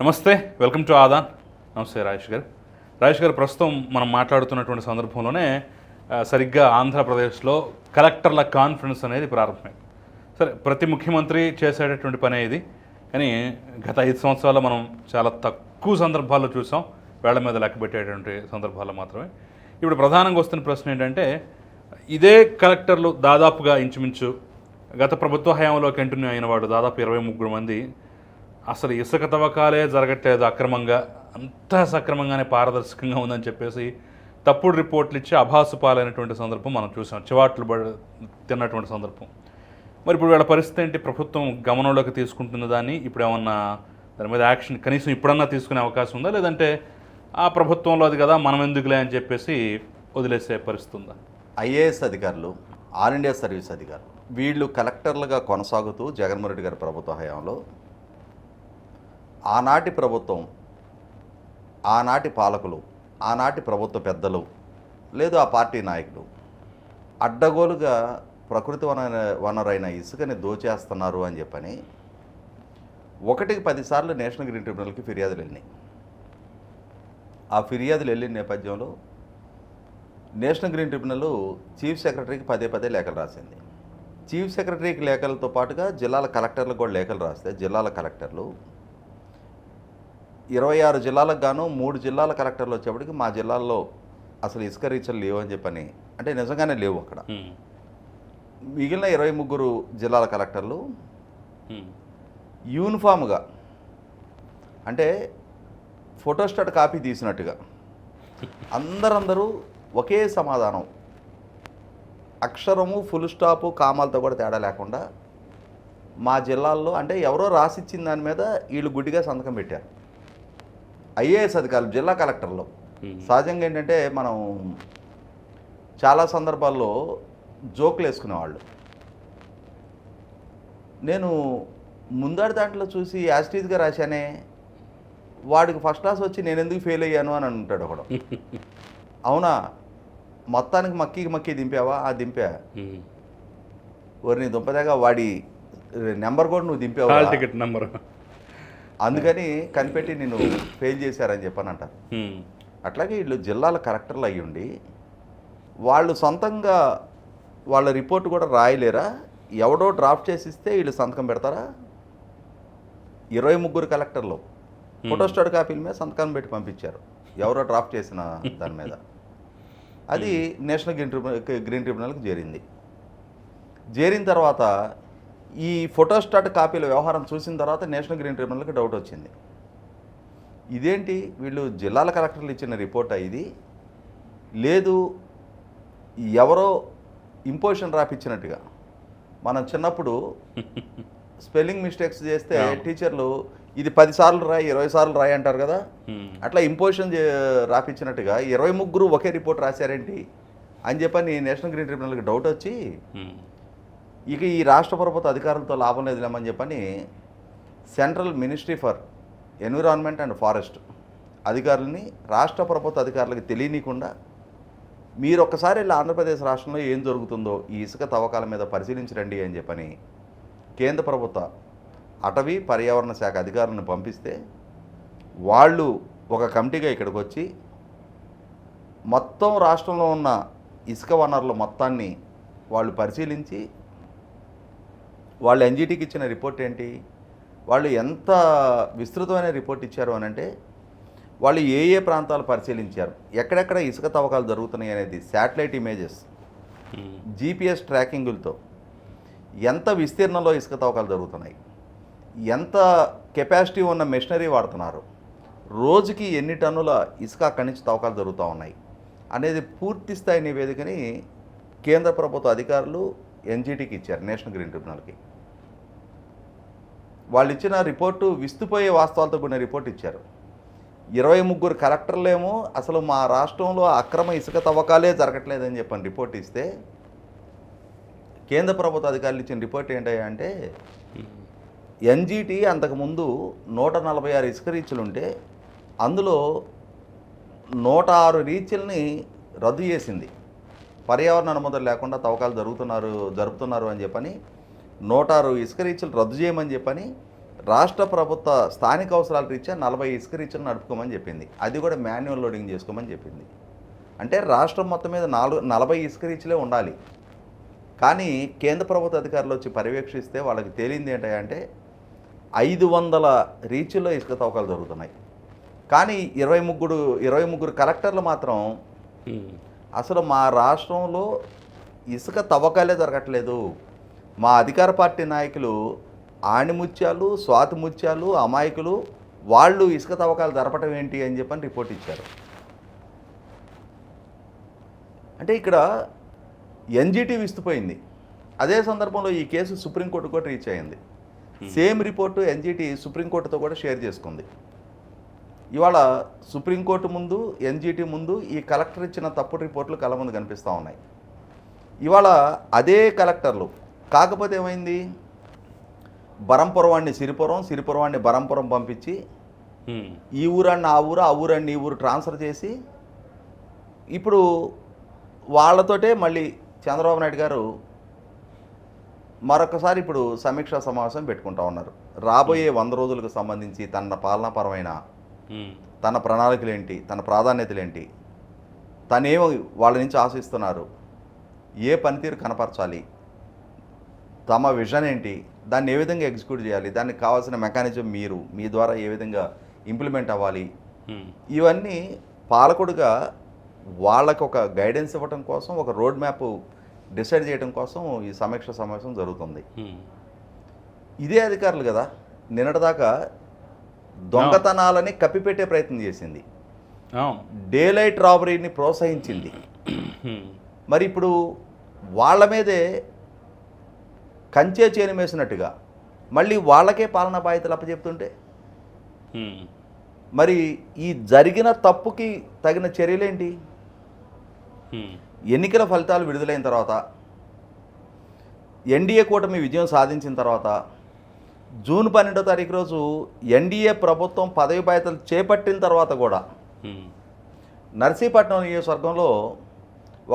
నమస్తే welcome to Aadan. నమస్తే రాజేష్ గారు. రాజేష్ గారు ప్రస్తుతం మనం మాట్లాడుతున్నటువంటి సందర్భంలోనే సరిగ్గా ఆంధ్రప్రదేశ్లో కలెక్టర్ల కాన్ఫరెన్స్ అనేది ప్రారంభమైంది. సరే ప్రతి ముఖ్యమంత్రి చేసేటటువంటి పనే ఇది. కానీ గత ఐదు సంవత్సరాల్లో మనం చాలా తక్కువ సందర్భాల్లో చూసాం. వేళ్ళ మీద లెక్కబెట్టేటువంటి సందర్భాల్లో మాత్రమే. ఇప్పుడు ప్రధానంగా వస్తున్న ప్రశ్న ఏంటంటే ఇదే కలెక్టర్లు దాదాపుగా ఇంచుమించు గత ప్రభుత్వ హయాంలో కంటిన్యూ అయిన వాడు దాదాపు ఇరవై ముగ్గురు మంది అసలు ఇసుక తవ్వకాలే జరగట్లేదు అక్రమంగా. అంతా సక్రమంగానే పారదర్శకంగా ఉందని చెప్పేసి తప్పుడు రిపోర్ట్లు ఇచ్చి అభాసు పాలైనటువంటి సందర్భం మనం చూసాం. చివాట్లు తిన్నటువంటి సందర్భం. మరి ఇప్పుడు వీళ్ళ పరిస్థితి ఏంటి? ప్రభుత్వం గమనంలోకి తీసుకుంటున్న దాన్ని ఇప్పుడు ఏమన్నా దాని మీద యాక్షన్ కనీసం ఇప్పుడన్నా తీసుకునే అవకాశం ఉందా? లేదంటే ఆ ప్రభుత్వంలో అది కదా మనం ఎందుకులే అని చెప్పేసి వదిలేసే పరిస్థితి ఉందా? ఐఏఎస్ అధికారులు ఆల్ ఇండియా సర్వీస్ అధికారులు వీళ్ళు కలెక్టర్లుగా కొనసాగుతూ జగన్మోహన్ రెడ్డి గారి ప్రభుత్వ హయాంలో ఆనాటి ప్రభుత్వం ఆనాటి పాలకులు ఆనాటి ప్రభుత్వ పెద్దలు లేదు ఆ పార్టీ నాయకులు అడ్డగోలుగా ప్రకృతి వన వనరైన ఇసుకని దోచేస్తున్నారు అని చెప్పని ఒకటికి పదిసార్లు నేషనల్ గ్రీన్ ట్రిబ్యునల్కి ఫిర్యాదులు వెళ్ళినాయి. ఆ ఫిర్యాదులు వెళ్ళిన నేపథ్యంలో నేషనల్ గ్రీన్ ట్రిబ్యునల్ చీఫ్ సెక్రటరీకి పదే పదే లేఖలు రాసింది. చీఫ్ సెక్రటరీకి లేఖలతో పాటుగా జిల్లాల కలెక్టర్లకు కూడా లేఖలు రాస్తే జిల్లాల కలెక్టర్లు ఇరవై ఆరు జిల్లాలకు గాను మూడు జిల్లాల కలెక్టర్లు వచ్చేప్పటికి మా జిల్లాల్లో అసలు ఇసుక రీచలు లేవు అని చెప్పని అంటే నిజంగానే లేవు అక్కడ. మిగిలిన ఇరవై ముగ్గురు జిల్లాల కలెక్టర్లు. యూనిఫామ్గా అంటే ఫోటోస్టాట్ కాపీ తీసినట్టుగా అందరందరూ ఒకే సమాధానం అక్షరము ఫుల్ స్టాపు కామాలతో కూడా తేడా లేకుండా మా జిల్లాల్లో అంటే ఎవరో రాసిచ్చిన దాని మీద వీళ్ళు గుడ్డిగా సంతకం పెట్టారు ఐఏఎస్ అధికారులు జిల్లా కలెక్టర్లు. సహజంగా ఏంటంటే మనం చాలా సందర్భాల్లో జోకులు వేసుకునేవాళ్ళు. నేను ముందడి దాంట్లో చూసి యాస్టీజ్గా రాశానే వాడికి ఫస్ట్ క్లాస్ వచ్చి నేను ఎందుకు ఫెయిల్ అయ్యాను అని అంటాడు ఒకడు. అవునా? మొత్తానికి మక్కి మక్కి దింపావా? ఆ దింపా. హ్మ్. నీ దుంపదాగా వాడి నెంబర్ కూడా నువ్వు దింపావా టికెట్ నెంబర్. అందుకని కనిపెట్టి నేను ఫెయిల్ చేశారని చెప్పని అంటారు. అట్లాగే వీళ్ళు జిల్లాల కలెక్టర్లు అయ్యుండి వాళ్ళు సొంతంగా వాళ్ళ రిపోర్ట్ కూడా రాయలేరా? ఎవడో డ్రాఫ్ట్ చేసి ఇస్తే వీళ్ళు సంతకం పెడతారా? ఇరవై ముగ్గురు కలెక్టర్లు ఫోటోస్టాట్ కాపీల మీద సంతకం పెట్టి పంపించారు. ఎవరో డ్రాఫ్ట్ చేసిన దాని మీద. అది నేషనల్ గ్రీన్ ట్రిబ్యునల్ గ్రీన్ ట్రిబ్యునల్కి చేరింది. చేరిన తర్వాత ఈ ఫోటోస్టాట్ కాపీల వ్యవహారం చూసిన తర్వాత నేషనల్ గ్రీన్ ట్రిబ్యునల్కి డౌట్ వచ్చింది ఇదేంటి వీళ్ళు జిల్లాల కలెక్టర్లు ఇచ్చిన రిపోర్ట్ ఇది లేదు ఎవరో ఇంపోజిషన్ రాపిచ్చినట్టుగా మనం చిన్నప్పుడు స్పెల్లింగ్ మిస్టేక్స్ చేస్తే. టీచర్లు ఇది పది సార్లు రాయి ఇరవై సార్లు రాయి అంటారు కదా. అట్లా ఇంపోజిషన్ రాపిచ్చినట్టుగా ఇరవై ముగ్గురు ఒకే రిపోర్ట్ రాశారేంటి అని చెప్పని నేషనల్ గ్రీన్ ట్రిబ్యునల్కి డౌట్ వచ్చి. ఇక ఈ రాష్ట్ర ప్రభుత్వ అధికారులతో లాభం లేదులేమని చెప్పని central ministry for environment and forest అధికారులని రాష్ట్ర ప్రభుత్వ అధికారులకు తెలియనీయకుండా మీరు ఒక్కసారి వెళ్ళి ఆంధ్రప్రదేశ్ రాష్ట్రంలో ఏం జరుగుతుందో ఈ ఇసుక తవ్వకాల మీద పరిశీలించరండి అని చెప్పని కేంద్ర ప్రభుత్వ అటవీ పర్యావరణ శాఖ అధికారులను పంపిస్తే వాళ్ళు ఒక కమిటీగా ఇక్కడికి వచ్చి మొత్తం రాష్ట్రంలో ఉన్న ఇసుక వనరుల మొత్తాన్ని వాళ్ళు పరిశీలించి వాళ్ళు ఎన్జిటికి ఇచ్చిన రిపోర్ట్ ఏంటి? వాళ్ళు ఎంత విస్తృతమైన రిపోర్ట్ ఇచ్చారు అని అంటే వాళ్ళు ఏ ఏ ప్రాంతాలు పరిశీలించారు? ఎక్కడెక్కడ ఇసుక తవ్వకాలు జరుగుతున్నాయి అనేది శాటిలైట్ ఇమేజెస్ హ్మ్. జీపీఎస్ ట్రాకింగులతో ఎంత విస్తీర్ణంలో ఇసుక తవ్వకాలు జరుగుతున్నాయి? ఎంత కెపాసిటీ ఉన్న మెషినరీ వాడుతున్నారు? రోజుకి ఎన్ని టన్నుల ఇసుక అక్కడి నుంచి తవ్వకాలు జరుగుతూ ఉన్నాయి? అనేది పూర్తి స్థాయి నివేదికని కేంద్ర ప్రభుత్వ అధికారులు ఎన్జిటికి ఇచ్చారు నేషనల్ గ్రీన్ ట్రిబ్యునల్కి. వాళ్ళు ఇచ్చిన రిపోర్టు విస్తుపోయే వాస్తవాలతో కూడిన రిపోర్ట్ ఇచ్చారు. ఇరవై ముగ్గురు కలెక్టర్లేమో అసలు మా రాష్ట్రంలో అక్రమ ఇసుక తవ్వకాలే జరగట్లేదని చెప్పని రిపోర్ట్ ఇస్తే కేంద్ర ప్రభుత్వ అధికారులు ఇచ్చిన రిపోర్ట్ ఏంటంటే ఎన్జీటీ అంతకుముందు నూట నలభై ఆరు ఇసుక రీచ్లు ఉంటే అందులో నూట ఆరు రీచ్ల్ని రద్దు చేసింది. పర్యావరణ అనుమతులు లేకుండా తవ్వకాలు జరుగుతున్నారు జరుపుతున్నారు అని చెప్పని నూట ఆరు ఇసుక రీచ్లు రద్దు చేయమని చెప్పని రాష్ట్ర ప్రభుత్వ స్థానిక అవసరాల రీత్యా నలభై ఇసుక రీచ్లు నడుపుకోమని చెప్పింది. అది కూడా మాన్యువల్ లోడింగ్ చేసుకోమని చెప్పింది. అంటే రాష్ట్రం మొత్తం మీద నాలుగు నలభై ఇసుక రీచ్లే ఉండాలి. కానీ కేంద్ర ప్రభుత్వ అధికారులు వచ్చి పర్యవేక్షిస్తే వాళ్ళకి తేలింది ఏంటంటే ఐదు వందల రీచ్ల్లో ఇసుక తవ్వకాలు జరుగుతున్నాయి. కానీ ఇరవై ముగ్గురు ఇరవై ముగ్గురు కలెక్టర్లు మాత్రం. అసలు మా రాష్ట్రంలో ఇసుక తవ్వకాలే జరగట్లేదు. మా అధికార పార్టీ నాయకులు ఆణిముత్యాలు స్వాతి ముత్యాలు అమాయకులు వాళ్ళు ఇసుక తవ్వకాలు జరపటం ఏంటి అని చెప్పని రిపోర్ట్ ఇచ్చారు. అంటే ఇక్కడ ఎన్జిటి విస్తుపోయింది. అదే సందర్భంలో ఈ కేసు సుప్రీంకోర్టు కూడా రీచ్ అయింది. సేమ్ రిపోర్టు ఎన్జిటి సుప్రీంకోర్టుతో కూడా షేర్ చేసుకుంది. ఇవాళ సుప్రీంకోర్టు ముందు ఎన్జిటి ముందు ఈ కలెక్టర్ ఇచ్చిన తప్పుడు రిపోర్ట్లు కళ్ళ ముందు కనిపిస్తూ ఉన్నాయి. ఇవాళ అదే కలెక్టర్లు కాకపోతే ఏమైంది? బరంపురం వాడిని సిరిపురం సిరిపురం వాడిని బరంపురం పంపించి. ఈ ఊరాన్ని ఆ ఊరు ఆ ఊరాన్ని ఈ ఊరు ట్రాన్స్ఫర్ చేసి ఇప్పుడు వాళ్ళతోటే మళ్ళీ చంద్రబాబు నాయుడు గారు మరొకసారి ఇప్పుడు సమీక్షా సమావేశం పెట్టుకుంటా ఉన్నారు. రాబోయే వంద రోజులకు సంబంధించి తన పాలనాపరమైన. తన ప్రణాళికలు ఏంటి తన ప్రాధాన్యతలు ఏంటి తనేమో వాళ్ళ నుంచి ఆశిస్తున్నారు. ఏ పనితీరు కనపరచాలి? తమ విజన్ ఏంటి? దాన్ని ఏ విధంగా ఎగ్జిక్యూట్ చేయాలి? దానికి కావాల్సిన మెకానిజం మీరు మీ ద్వారా ఏ విధంగా ఇంప్లిమెంట్ అవ్వాలి. ఇవన్నీ పాలకుడుగా వాళ్ళకు ఒక గైడెన్స్ ఇవ్వడం కోసం ఒక రోడ్ మ్యాప్ డిసైడ్ చేయడం కోసం ఈ సమీక్ష సమావేశం జరుగుతుంది. ఇదే అధికారులు కదా? నిన్నటిదాకా దొంగతనాలని కప్పిపెట్టే ప్రయత్నం చేసింది. డే లైట్ రాబరీని ప్రోత్సహించింది. మరి ఇప్పుడు వాళ్ళ మీదే కంచే చేను వేసినట్టుగా మళ్ళీ వాళ్ళకే పాలనా బాధ్యతలు అప్పచెప్తుంటే. మరి ఈ జరిగిన తప్పుకి తగిన చర్యలేంటి. ఎన్నికల ఫలితాలు విడుదలైన తర్వాత ఎన్డీఏ కూటమి విజయం సాధించిన తర్వాత జూన్ పన్నెండో తారీఖు రోజు ఎన్డీఏ ప్రభుత్వం పదవి బాధ్యతలు చేపట్టిన తర్వాత కూడా. నర్సీపట్నం నియోజకవర్గంలో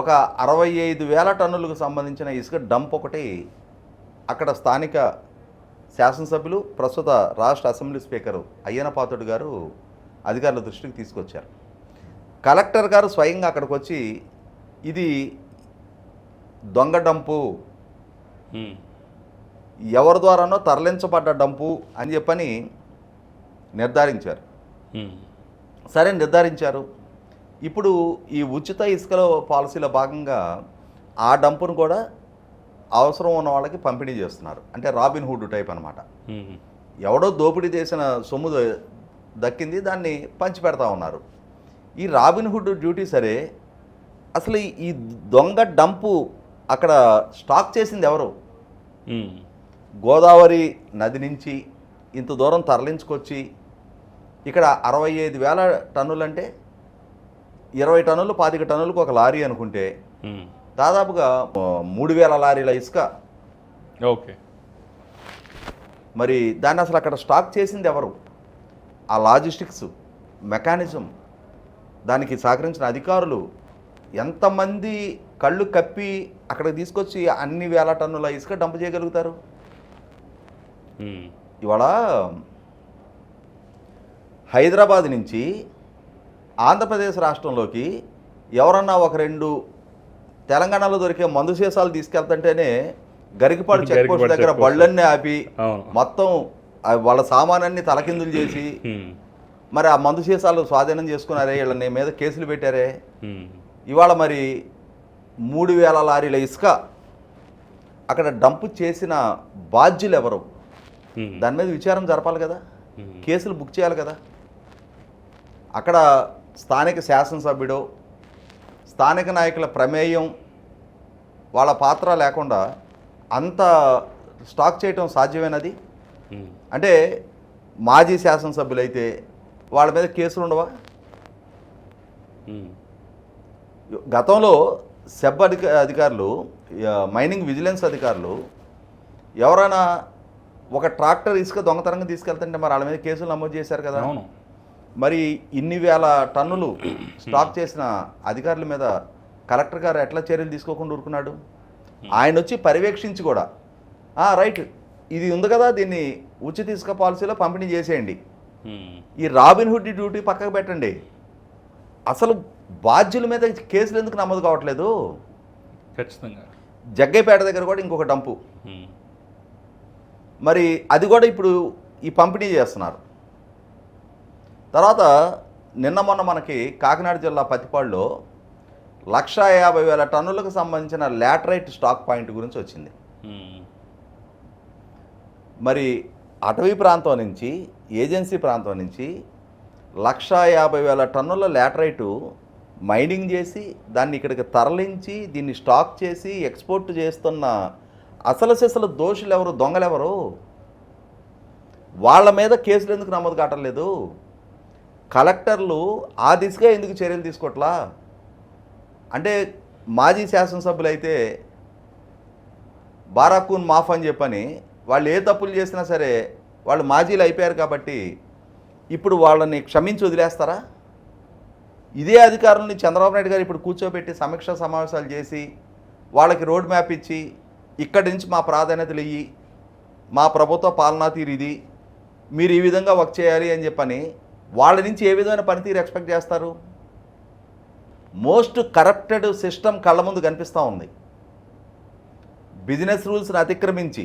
ఒక అరవై ఐదు వేల టన్నులకు సంబంధించిన ఇసుక డంప్ ఒకటి అక్కడ స్థానిక శాసనసభ్యులు ప్రస్తుత రాష్ట్ర అసెంబ్లీ స్పీకరు అయ్యన పాత్రుడు గారు అధికారుల దృష్టికి తీసుకొచ్చారు కలెక్టర్ గారు స్వయంగా అక్కడికి వచ్చి ఇది దొంగ డంపు. ఎవరి ద్వారానో తరలించబడ్డ డంపు అని చెప్పని నిర్ధారించారు. సరే నిర్ధారించారు ఇప్పుడు ఈ ఉచిత ఇసుకలో పాలసీలో భాగంగా ఆ డంపును కూడా అవసరం ఉన్న వాళ్ళకి పంపిణీ చేస్తున్నారు అంటే రాబిన్ హుడ్ టైప్ అనమాట. ఎవడో దోపిడీ చేసిన సొమ్ము దక్కింది దాన్ని పంచి పెడతా ఉన్నారు ఈ రాబిన్ హుడ్ డ్యూటీ సరే అసలు ఈ- దొంగ డంపు అక్కడ స్టాక్ చేసింది ఎవరు. గోదావరి నది నుంచి ఇంత దూరం తరలించుకొచ్చి ఇక్కడ అరవై ఐదు వేల టన్నులు అంటే ఇరవై టన్నులు పాతిక టన్నులకు ఒక లారీ అనుకుంటే. దాదాపుగా మూడు వేల లారీల ఇసుక. ఓకే. మరి దాన్ని అసలు అక్కడ స్టాక్ చేసింది ఎవరు? ఆ లాజిస్టిక్స్ మెకానిజం దానికి సహకరించిన అధికారులు ఎంతమంది కళ్ళు కప్పి అక్కడికి తీసుకొచ్చి అన్ని వేల టన్నుల ఇసుక డంప్ చేయగలుగుతారు. ఇవాళ హైదరాబాద్ నుంచి ఆంధ్రప్రదేశ్ రాష్ట్రంలోకి ఎవరన్నా ఒక రెండు తెలంగాణలో దొరికే మందు సీసాలు తీసుకెళ్తుంటేనే గరికపాడు చెక్ పోస్ట్ దగ్గర. బళ్ళన్నీ ఆపి మొత్తం వాళ్ళ సామానాన్ని తలకిందులు చేసి. మరి ఆ మందు సీసాలు స్వాధీనం చేసుకున్నారే వీళ్ళని మీద కేసులు పెట్టారే. ఇవాళ మరి మూడు వేల లారీల ఇసుక అక్కడ డంపు చేసిన బాధ్యులు ఎవరు. దాని మీద విచారం జరపాలి కదా. కేసులు బుక్ చేయాలి కదా అక్కడ స్థానిక శాసనసభ్యుడు స్థానిక నాయకుల ప్రమేయం వాళ్ళ పాత్ర లేకుండా అంత స్టాక్ చేయటం సాధ్యమేనది. అంటే మాజీ శాసనసభ్యులు అయితే వాళ్ళ మీద కేసులు ఉండవా. గతంలో సెబ్ అధిక అధికారులు మైనింగ్ విజిలెన్స్ అధికారులు ఎవరైనా ఒక ట్రాక్టర్ ఇసుక దొంగతనంగా తీసుకెళ్తుంటే మరి వాళ్ళ మీద కేసులు నమోదు చేశారు కదా అవును మరి ఇన్ని వేల టన్నులు స్టాక్ చేసిన అధికారుల మీద కలెక్టర్ గారు ఎట్లా చర్యలు తీసుకోకుండా ఊరుకున్నాడు? ఆయన వచ్చి పర్యవేక్షించి కూడా "ఆ, రైట్ ఇది ఉంది కదా దీన్ని ఉచిత ఇసుక పాలసీలో పంపిణీ చేసేయండి. ఈ రాబిన్ హుడ్ డ్యూటీ పక్కకు పెట్టండి. అసలు బాధ్యుల మీద కేసులు ఎందుకు నమోదు కావట్లేదు? ఖచ్చితంగా. జగ్గైపేట దగ్గర కూడా ఇంకొక డంపు. మరి అది కూడా ఇప్పుడు ఈ పంపిణీ చేస్తున్నారు. తర్వాత నిన్న మొన్న మనకి కాకినాడ జిల్లా పత్తిపాడులో లక్షా యాభై వేల టన్నులకు సంబంధించిన లాటరైట్ స్టాక్ పాయింట్ గురించి వచ్చింది. మరి అటవీ ప్రాంతం నుంచి ఏజెన్సీ ప్రాంతం నుంచి లక్షా యాభై వేల టన్నుల లాటరైటు మైనింగ్ చేసి దాన్ని ఇక్కడికి తరలించి దీన్ని స్టాక్ చేసి ఎక్స్పోర్ట్ చేస్తున్న అసలు సిసలు దోషులు ఎవరు దొంగలెవరు వాళ్ళ మీద కేసులు ఎందుకు నమోదు కావట్లేదు కలెక్టర్లు ఆ దిశగా ఎందుకు చర్యలు తీసుకోవట్లా అంటే మాజీ శాసనసభ్యులైతే అయితే బారాకూన్ మాఫ్ అని చెప్పని వాళ్ళు ఏ తప్పులు చేసినా సరే వాళ్ళు మాజీలు అయిపోయారు కాబట్టి ఇప్పుడు వాళ్ళని క్షమించి వదిలేస్తారా? ఇదే అధికారులని చంద్రబాబు నాయుడు గారు ఇప్పుడు కూర్చోబెట్టి సమీక్ష సమావేశాలు చేసి వాళ్ళకి రోడ్ మ్యాప్ ఇచ్చి ఇక్కడి నుంచి మా ప్రాధాన్యతలు ఇయ్యి మా ప్రభుత్వ పాలనా తీరు ఇది మీరు ఈ విధంగా వర్క్ చేయాలి అని చెప్పని వాళ్ళ నుంచి ఏ విధమైన పనితీరు ఎక్స్పెక్ట్ చేస్తారు? మోస్ట్ కరప్టెడ్ సిస్టమ్ కళ్ళ ముందు కనిపిస్తూ ఉంది. బిజినెస్ రూల్స్ని అతిక్రమించి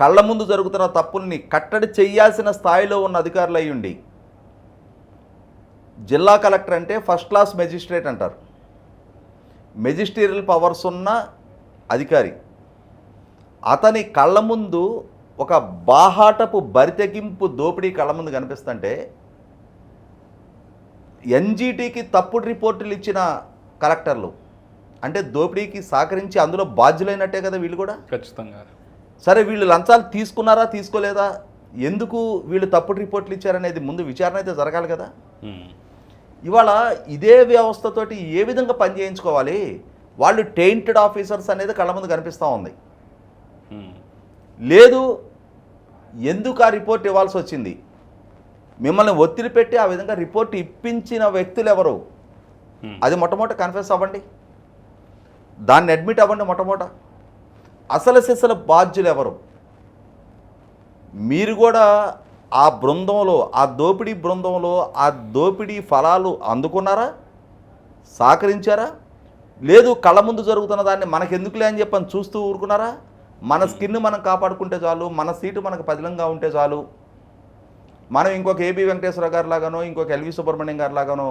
కళ్ళ ముందు జరుగుతున్న తప్పుల్ని కట్టడి చేయాల్సిన స్థాయిలో ఉన్న అధికారులు అయ్యుండి జిల్లా కలెక్టర్ అంటే ఫస్ట్ క్లాస్ మెజిస్ట్రేట్ అంటారు. మెజిస్టీరియల్ పవర్స్ ఉన్న అధికారి. అతని కళ్ళ ముందు ఒక బాహాటపు బరితెగింపు దోపిడీ కళ్ళ ముందు కనిపిస్తుంటే ఎన్జీటీకి తప్పుడు రిపోర్టులు ఇచ్చిన కలెక్టర్లు అంటే దోపిడీకి సహకరించి అందులో బాధ్యులైనట్టే కదా వీళ్ళు కూడా? ఖచ్చితంగా. సరే వీళ్ళు లంచాలు తీసుకున్నారా తీసుకోలేదా? ఎందుకు వీళ్ళు తప్పుడు రిపోర్ట్లు ఇచ్చారనేది ముందు విచారణ అయితే జరగాలి కదా. ఇవాళ ఇదే వ్యవస్థతోటి ఏ విధంగా పని చేయించుకోవాలి? వాళ్ళు టెయింటెడ్ ఆఫీసర్స్ అనేది కళ్ళ ముందు కనిపిస్తూ ఉంది. లేదు ఎందుకు ఆ రిపోర్ట్ ఇవ్వాల్సి వచ్చింది? మిమ్మల్ని ఒత్తిడి పెట్టి ఆ విధంగా రిపోర్ట్ ఇప్పించిన వ్యక్తులు ఎవరు. అది మొట్టమొదట కన్ఫెస్ అవ్వండి. దాన్ని అడ్మిట్ అవ్వండి మొట్టమొదట. అసలు సిసలు బాధ్యులు ఎవరు? మీరు కూడా ఆ బృందంలో ఆ దోపిడీ బృందంలో ఆ దోపిడీ ఫలాలు అందుకున్నారా? సహకరించారా? లేదు కళ్ళ ముందు జరుగుతున్న దాన్ని మనకెందుకులే అని చెప్పని చూస్తూ ఊరుకున్నారా? మన స్కిన్ మనం కాపాడుకుంటే చాలు మన సీటు మనకు పదిలంగా ఉంటే చాలు. మనం ఇంకొక ఏబి వెంకటేశ్వర గారి లాగానో ఇంకొక ఎల్వి సుబ్రహ్మణ్యం గారి లాగానో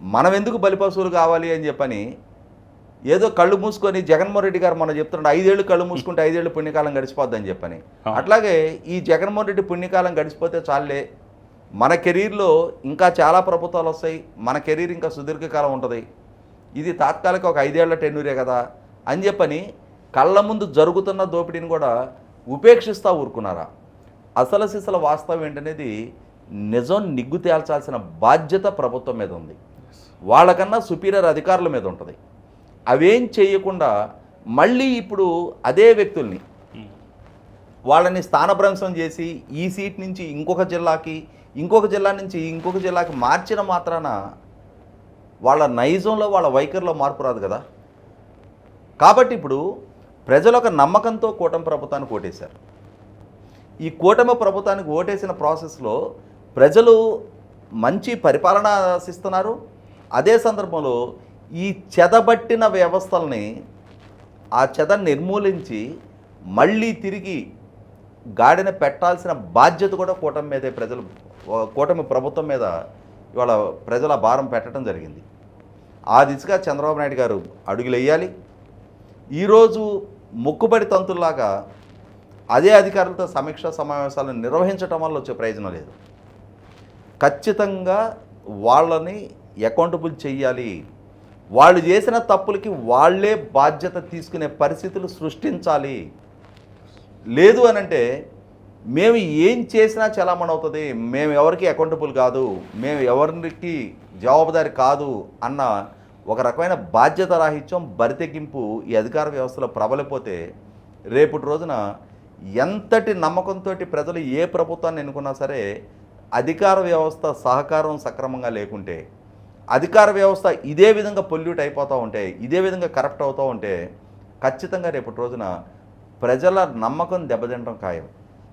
మనం ఎందుకు బలిపశువులు కావాలి అని చెప్పని ఏదో కళ్ళు మూసుకొని జగన్మోహన్ రెడ్డి గారు మనం చెప్తున్నాడు ఐదేళ్ళు కళ్ళు మూసుకుంటే ఐదేళ్ళు పుణ్యకాలం గడిచిపోద్దని చెప్పని. అట్లాగే ఈ జగన్మోహన్ రెడ్డి పుణ్యకాలం గడిచిపోతే చాలే మన కెరీర్లో ఇంకా చాలా ప్రభుత్వాలు వస్తాయి. మన కెరీర్ ఇంకా సుదీర్ఘకాలం ఉంటుంది. ఇది తాత్కాలిక ఒక ఐదేళ్ళ టెన్యూరే కదా అని చెప్పని కళ్ళ ముందు జరుగుతున్న దోపిడీని కూడా ఉపేక్షిస్తూ ఊరుకున్నారా? అసలు సిసల వాస్తవం ఏంటనేది నిజం నిగ్గు తేల్చాల్సిన బాధ్యత ప్రభుత్వం మీద ఉంది. వాళ్ళకన్నా సుపీరియర్ అధికారుల మీద ఉంటుంది. అవేం చేయకుండా మళ్ళీ ఇప్పుడు అదే వ్యక్తుల్ని వాళ్ళని స్థానభ్రంశం చేసి ఈ సీట్ నుంచి ఇంకొక జిల్లాకి ఇంకొక జిల్లా నుంచి ఇంకొక జిల్లాకి మార్చిన మాత్రాన వాళ్ళ నైజంలో వాళ్ళ వైఖరిలో మార్పు రాదు కదా. కాబట్టి ఇప్పుడు ప్రజలు ఒక నమ్మకంతో కూటమి ప్రభుత్వాన్ని కోటేశారు. ఈ కూటమి ప్రభుత్వానికి ఓటేసిన ప్రాసెస్లో ప్రజలు మంచి పరిపాలన ఆశిస్తున్నారు. అదే సందర్భంలో ఈ చెదబట్టిన వ్యవస్థల్ని ఆ చెద నిర్మూలించి మళ్ళీ తిరిగి గాడిన పెట్టాల్సిన బాధ్యత కూడా కూటమి మీదే ప్రజలు కూటమి ప్రభుత్వం మీద ఇవాళ ప్రజల భారం పెట్టడం జరిగింది. ఆ దిశగా చంద్రబాబు నాయుడు గారు అడుగులు వేయాలి. ఈరోజు మొక్కుబడి తంతుల్లాగా అదే అధికారులతో సమీక్షా సమావేశాలను నిర్వహించడం వల్ల వచ్చే ప్రయోజనం లేదు. ఖచ్చితంగా వాళ్ళని అకౌంటబుల్ చేయాలి. వాళ్ళు చేసిన తప్పులకి వాళ్ళే బాధ్యత తీసుకునే పరిస్థితులు సృష్టించాలి. లేదు అనంటే మేము ఏం చేసినా చలామణి అవుతుంది మేము ఎవరికి అకౌంటబుల్ కాదు మేము ఎవరికి జవాబుదారి కాదు అన్న ఒక రకమైన బాధ్యత రాహిత్యం బరితెగింపు ఈ అధికార వ్యవస్థలో ప్రబలిపోతే రేపటి రోజున ఎంతటి నమ్మకంతో ప్రజలు ఏ ప్రభుత్వాన్ని ఎన్నుకున్నా సరే అధికార వ్యవస్థ సహకారం సక్రమంగా లేకుంటే అధికార వ్యవస్థ ఇదే విధంగా పొల్యూట్ అయిపోతూ ఉంటే ఇదే విధంగా కరప్ట్ అవుతూ ఉంటే ఖచ్చితంగా రేపటి రోజున ప్రజల నమ్మకం దెబ్బతినడం ఖాయం.